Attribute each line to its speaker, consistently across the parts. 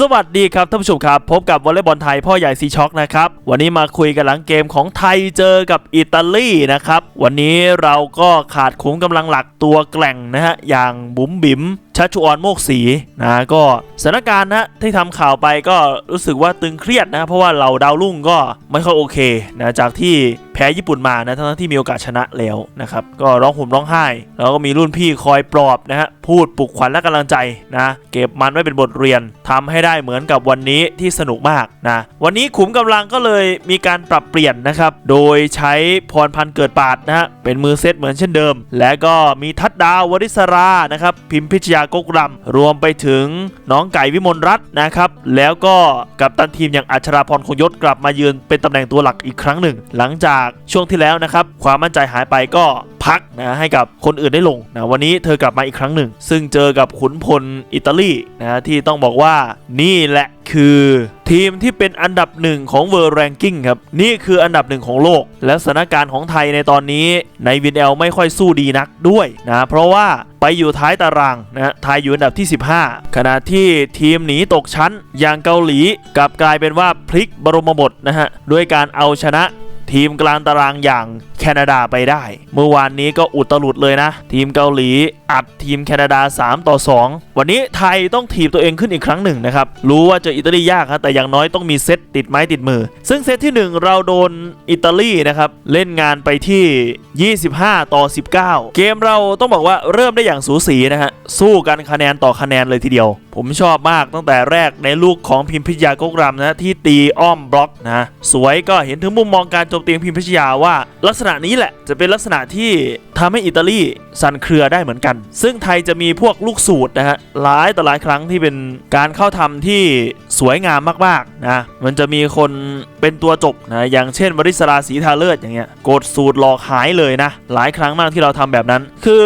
Speaker 1: สวัสดีครับท่านผู้ชมครับ พบกับวอลเลย์บอลไทยพ่อใหญ่ซีช็อกนะครับ วันนี้มาคุยกันหลังเกมของไทยเจอกับอิตาลีนะครับ วันนี้เราก็ขาดขุมกำลังหลักตัวแกร่งนะฮะ อย่างบุ๋มบิ๋ม ชัชชุออนโมกศรีนะก็สถานการณ์นะที่ทำข่าวไปก็รู้สึกว่าตึงเครียดนะเพราะว่าเราดาวรุ่งก็ไม่ค่อยโอเคนะจากที่แพ้ญี่ปุ่นมานะทั้งที่มีโอกาสชนะแล้วนะครับก็ร้องห่มร้องไห้ แล้วก็มีรุ่นพี่คอยปลอบนะฮะพูดปลุกขวัญและกำลังใจนะเก็บมันไว้เป็นบทเรียนทำให้ได้เหมือนกับวันนี้ที่สนุกมากนะวันนี้ขุมกำลังก็เลยมีการปรับเปลี่ยนนะครับโดยใช้พรพันธ์เกิดปาดนะฮะเป็นมือเซตเหมือนเช่นเดิม และก็มีทัดดาววริศรานะครับพิมพิชยากกรำรวมไปถึงน้องไก่วิมลรัตน์นะครับ แล้วก็กับตันทีมอย่างอัชราพรคงยศกลับมายืนเป็นตำแหน่งตัวหลักอีกครั้งหนึ่ง หลังจากช่วงที่แล้วนะครับ ความมั่นใจหายไปก็ พักนะให้กับคนอื่นได้ลงนะวันนี้เธอกลับมาอีกครั้งหนึ่ง ซึ่งเจอกับขุนพลอิตาลีนะที่ต้องบอกว่านี่แหละคือทีมที่เป็นอันดับหนึ่งของ World Ranking ครับ นี่คืออันดับหนึ่งของโลก และสถานการณ์ของไทยในตอนนี้ในวินเอลไม่ค่อยสู้ดีนักด้วยนะเพราะว่าไปอยู่ท้ายตารางนะไทยอยู่อันดับที่ 15 ขณะที่ทีมหนีตกชั้นอย่างเกาหลีกลับกลายเป็นว่าพลิกบรมบทนะฮะด้วยการเอาชนะ ทีมกลางตารางอย่างแคนาดาไปได้ เมื่อวานนี้ก็อุตลุดเลยนะ ทีมเกาหลีอัดทีมแคนาดา 3 ต่อ 2 วันนี้ไทยต้องถีบตัวเองขึ้นอีกครั้งหนึ่งนะครับ รู้ว่าเจออิตาลียากครับแต่อย่างน้อยต้องมีเซตติดไม้ติดมือ ซึ่งเซตที่ 1 เราโดนอิตาลีนะครับ เล่นงานไปที่ 25 ต่อ 19 เกมเราต้องบอกว่าเริ่มได้อย่างสูสีนะฮะสู้กันคะแนนต่อคะแนนเลยทีเดียว ผมชอบมากตั้งแต่แรกในลูกของพิมพิชยากกรำนะที่ตีอ้อมบล็อกนะสวยก็เห็นถึงมุมมองการโจมตีของพิมพิชยาว่า ลักษณะนี้แหละจะเป็นลักษณะที่ทำให้อิตาลีสั่นเครือได้เหมือนกัน ซึ่งไทยจะมีพวกลูกสูตรนะฮะหลายต่อหลายครั้งที่เป็นการเข้าทำที่สวยงามมากๆนะมันจะมีคนเป็นตัวจบนะอย่างเช่นวริศราศรีทาเลิศอย่างเงี้ยกดสูตรหลอกหายเลยนะหลายครั้งมากที่เราทำแบบนั้น คือ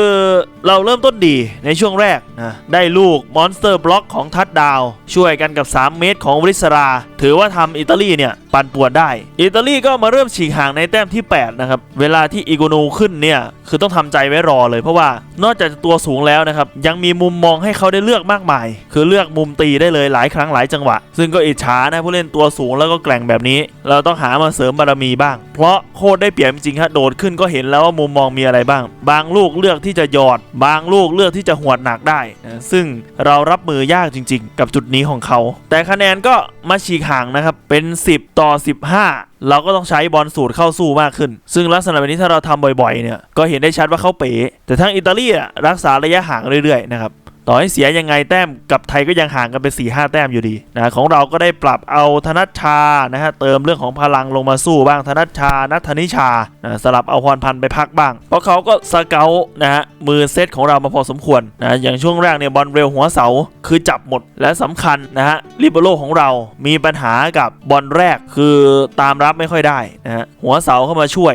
Speaker 1: เราเริ่มต้นดีในช่วงแรกนะได้ลูกมอนสเตอร์บล็อกของทัดดาว ช่วยกันกับ 3 เมตรของวริศรา ถือว่าทำอิตาลีเนี่ย ปั่นป่วนได้ อิตาลีก็มาเริ่มฉีกห่างในแต้มที่ 8 นะครับ เวลาที่อีโกนูขึ้นเนี่ย คือต้องทำใจไว้รอเลยเพราะว่านอกจากจะตัวสูงแล้วนะครับ ยังมีมุมมองให้เขาได้เลือกมากมาย คือเลือกมุมตีได้เลยหลายครั้งหลายจังหวะ ซึ่งก็อิจฉานะผู้เล่นตัวสูงแล้วก็แกร่งแบบนี้ เราต้องหามาเสริมบารมีบ้าง เพราะโคตรได้เปรียบจริงๆฮะโดดขึ้นก็เห็นแล้วว่ามุมมองมีอะไรบ้าง บางลูกเลือกที่จะหยอด บางลูกเลือกที่จะหวดหนักได้นะซึ่งเรารับมือยากจริง ๆ กับจุดนี้ของเขา แต่คะแนนก็มาฉีกห่างนะครับ เป็น 10 ต่อ 15 เราก็ต้องใช้บอลสูตรเข้าสู้มากขึ้น ซึ่งลักษณะแบบนี้ถ้าเราทำบ่อยๆเนี่ยก็เห็นได้ชัดว่าเขาเป๋ แต่ทั้งอิตาลีรักษาระยะห่างเรื่อยๆนะครับ ต่อให้เสียยังไงแต้มกับไทยก็ยังห่างกันไป4ีหแต้มอยู่ดีนะของเราก็ได้ปรับเอาธนัชชานะฮะเติมเรื่องของพลังลงมาสู้บ้างธนัชชานัทธนิชานะสลับเอาพรพันธ์ไปพักบ้าง เพราะเขาก็สเกลนะฮะมือเซตของเรามาพอสมควรนะอย่างช่วงแรกเนี่ยบอลเร็วหัวเสาคือจับหมดและสำคัญนะฮะลิเบโรของเรามีปัญหากับบอลแรกคือตามรับไม่ค่อยได้นะฮะหัวเสาเข้ามาช่วย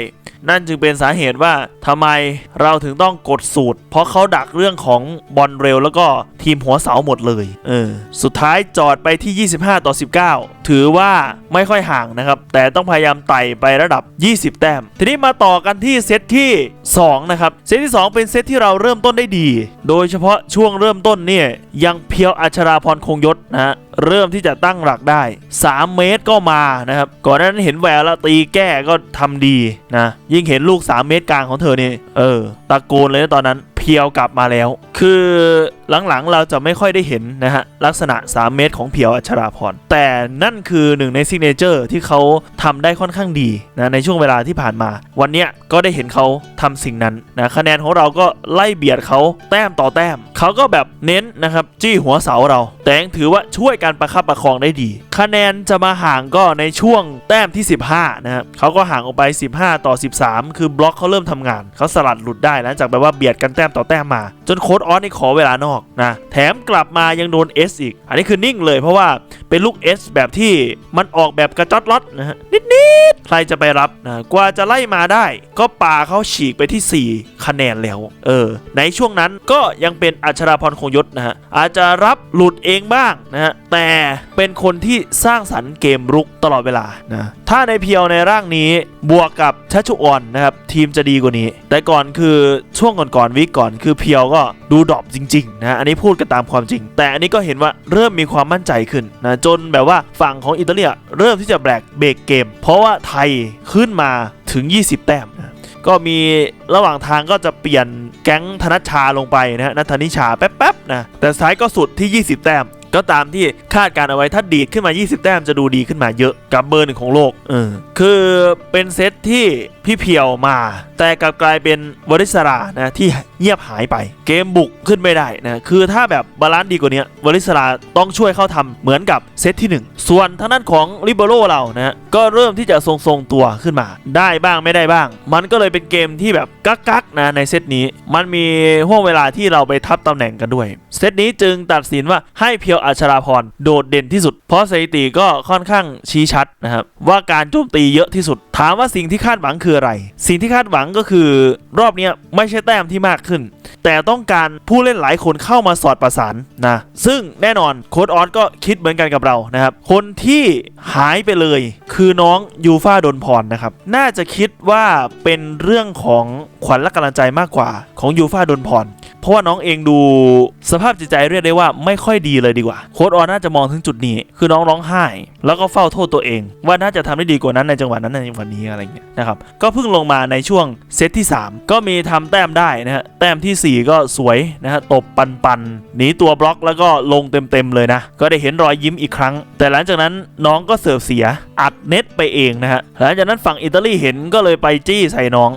Speaker 1: นั่นจึงเป็นสาเหตุว่าทำไมเราถึงต้องกดสูตร เพราะเขาดักเรื่องของบอลเร็ว แล้วก็ทีมหัวเสาหมดเลยเออสุดท้ายจอดไปที่ 25 ต่อ 19 ถือว่าไม่ค่อยห่างนะครับ แต่ต้องพยายามไต่ไประดับ 20 แต้ม ทีนี้มาต่อกันที่เซตที่ 2 นะครับ เซตที่ 2 เป็นเซตที่เราเริ่มต้นได้ดี โดยเฉพาะช่วงเริ่มต้นเนี่ยยังเพียวอัชราพรคงยศนะฮะ เริ่มที่จะตั้งหลักได้ 3 เมตรก็มานะครับ ก่อนนั้นเห็นแววแล้วตีแก้ก็ทำดีนะ ยิ่งเห็นลูก 3 เมตรกลางของเธอเนี่เออตะโกนเลยนะตอนนั้น พียวกลับมาแล้ว คือหลังๆเราจะไม่ค่อยได้เห็นนะฮะ ลักษณะ 3 เมตรของเพียวอัชราพร แต่นั่นคือหนึ่งในซิกเนเจอร์ที่เขาทำได้ค่อนข้างดีนะในช่วงเวลาที่ผ่านมา วันเนี้ยก็ได้เห็นเขาทำสิ่งนั้นนะคะแนนของเราก็ไล่เบียดเขาแต้มต่อแต้ม เขาก็แบบเน้นนะครับจี้หัวเสาเรา แต่ยังถือว่าช่วยการประคับประคองได้ดี คะแนนจะมาห่างก็ในช่วงแต้มที่ 15นะครับเขาก็ห่างออกไป 15 ต่อ 13 คือบล็อกเขาเริ่มทำงาน เขาสลัดหลุดได้หลังจากแบบว่าเบียดกันแต้มต่อแต้มมา จนโค้ดออสนี่ขอเวลานอกนะแถมกลับมายังโดน S อีก อันนี้คือนิ่งเลยเพราะว่าเป็นลูก S แบบที่มันออกแบบกระจอดล็อตนะฮะนิดๆใครจะไปรับนะกว่าจะไล่มาได้ ก็ปาเขาฉีกไปที่ 4 คะแนนแล้ว เออ ในช่วงนั้นก็ยังเป็นอัชราพรคงยศนะฮะอาจจะรับหลุดเองบ้างนะฮะแต่เป็นคนที่สร้างสรรค์เกมรุกตลอดเวลานะถ้าในเพียวในร่างนี้บวกกับชัชชุออนนะครับทีมจะดีกว่านี้ แต่ก่อนคือช่วงก่อนๆวิกก่อนอนคือเพียวก็ดูดรอปจริงๆนะอันนี้พูดกันตามความจริง แต่อันนี้ก็เห็นว่าเริ่มมีความมั่นใจขึ้นนะจนแบบว่าฝั่งของอิตาลียเริ่มที่จะแบกเบรกเกม เพราะว่าไทยขึ้นมาถึง 20 แต้มนะก็มีระหว่างทางก็จะเปลี่ยนแก๊งธนัชชาลงไปนะฮะนัทธนิชาแป๊บๆนะแต่ท้ายก็สุดที่ 20 แต้ม ก็ตามที่คาดการเอาไว้ถ้าดีดขึ้นมา 20 แต้มจะดูดีขึ้นมาเยอะกับเบอร์หนึ่งของโลกเออคือเป็นเซตที่พี่เพียวมา แต่กลับกลายเป็นวริศรานะที่เงียบหายไป เกมบุกขึ้นไม่ได้นะคือถ้าแบบบาลานซ์ดีกว่านี้วริศราต้องช่วยเข้าทำเหมือนกับเซตที่ 1 ส่วนทางด้านของลิเบโรเรานะก็เริ่มที่จะทรงๆตัวขึ้นมา ได้บ้างไม่ได้บ้าง มันก็เลยเป็นเกมที่แบบกักๆนะในเซตนี้ มันมีห่วงเวลาที่เราไปทับตำแหน่งกันด้วย เซตนี้จึงตัดสินว่าให้เพียวอัชราพรโดดเด่นที่สุด เพราะสถิติก็ค่อนข้างชี้ชัดนะครับว่าการโจมตีเยอะที่สุด ถามว่าสิ่งที่คาดหวังคืออะไร สิ่งที่คาดหวังก็คือรอบนี้ไม่ใช่แต้มที่มากขึ้น แต่ต้องการผู้เล่นหลายคนเข้ามาสอดประสานนะซึ่งแน่นอนโค้ดออสก็คิดเหมือนกันกับเรานะครับคนที่หายไปเลย คือน้องยูฟาดนพรนะครับน่าจะคิดว่าเป็นเรื่องของ ขวัญและกำลังใจมากกว่าของยูฟาดนพร เพราะว่าน้องเองดูสภาพจิตใจเรียกได้ว่าไม่ค่อยดีเลยดีกว่า โค้ดออนน่าจะมองถึงจุดนี้ คือน้องร้องไห้ แล้วก็เฝ้าโทษตัวเอง ว่าน่าจะทำได้ดีกว่านั้นในจังหวะนั้นในจังหวะนี้อะไรเงี้ยนะครับ ก็เพิ่งลงมาในช่วงเซตที่ 3 ก็มีทำแต้มได้นะฮะ แต้มทีสี่ 4 ก็สวยนะฮะ ตบปันปันหนีตัวบล็อกแล้วก็ลงเต็มๆเลยนะ ก็ได้เห็นรอยยิ้มอีกครั้ง แต่หลังจากนั้นน้องก็เสิร์ฟเสีย อัดเน็ตไปเองนะฮะ หลังจากนั้นฝั่งอิตาลีเห็นก็เลยไปจี้ใส่น้อง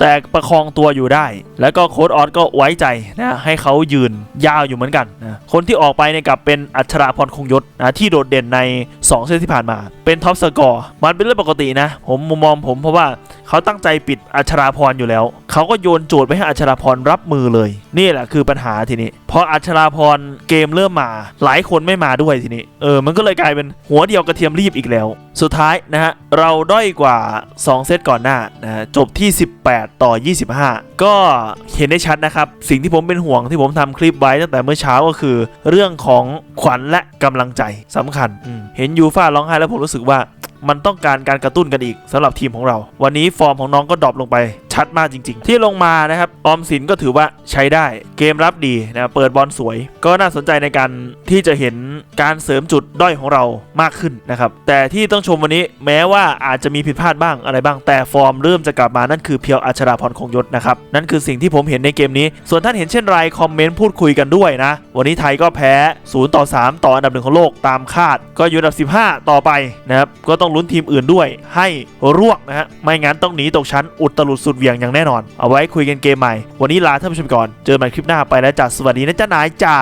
Speaker 1: แต่ประคองตัวอยู่ได้ แล้วก็โค้ดออสก็ไว้ใจนะให้เขายืนยาวอยู่เหมือนกันนะคนที่ออกไปเนี่ยกลับเป็นอัชราพรคงยศนะที่โดดเด่นใน 2 เซตที่ผ่านมา เป็นท็อปสกอร์มันเป็นเรื่องปกตินะ ผมมุมมองผมเพราะว่าเขาตั้งใจปิดอัชราพรอยู่แล้ว เขาก็โยนโจทย์ไปให้อัชราพรรับมือเลย นี่แหละคือปัญหาทีนี้พออัชราพรเกมเริ่มมา หลายคนไม่มาด้วยทีนี้เออมันก็เลยกลายเป็นหัวเดียวกระเทียมรีบอีกแล้ว สุดท้ายนะฮะเราด้อยกว่า 2 เซตก่อนหน้านะจบที่ 18 ต่อ 25 ก็เห็นได้ชัดนะครับ สิ่งที่ผมเป็นห่วงที่ผมทำคลิปไว้ตั้งแต่เมื่อเช้าก็คือ เรื่องของขวัญและกำลังใจสำคัญ เห็นยูฟ่าร้องไห้แล้วผมรู้สึกว่ามันต้องการการกระตุ้นกันอีกสำหรับทีมของเรา วันนี้ฟอร์มของน้องก็ดรอปลงไป ชัดมากจริง ๆ ที่ลงมานะครับออมสินก็ถือว่าใช้ได้เกมรับดีนะเปิดบอลสวย ก็น่าสนใจในการที่จะเห็นการเสริมจุดด้อยของเรามากขึ้นนะครับแต่ที่ต้องชมวันนี้แม้ว่าอาจจะมีผิดพลาดบ้างอะไรบ้าง แต่ฟอร์มเริ่มจะกลับมานั่นคือเพียวอัชราพรคงยศนะครับนั่นคือสิ่งที่ผมเห็นในเกมนี้ ส่วนท่านเห็นเช่นไรคอมเมนต์พูดคุยกันด้วยนะ วันนี้ไทยก็แพ้ 0 ต่อ 3 ต่ออันดับหนึ่งของโลกตามคาด ก็อยู่อันดับ 15 ต่อไปนะครับก็ต้องลุ้นทีมอื่นด้วย ให้ร่วกนะฮะไม่งั้นต้องหนีตกชั้นอุดตลุดสุดวียงอย่างแน่นอน เอาไว้คุยกันเกมใหม่ วันนี้ลาท่านผู้ชมก่อน เจอกันคลิปหน้าไปแล้วจ้ะสวัสดีนะจ๊ะนายจ๋า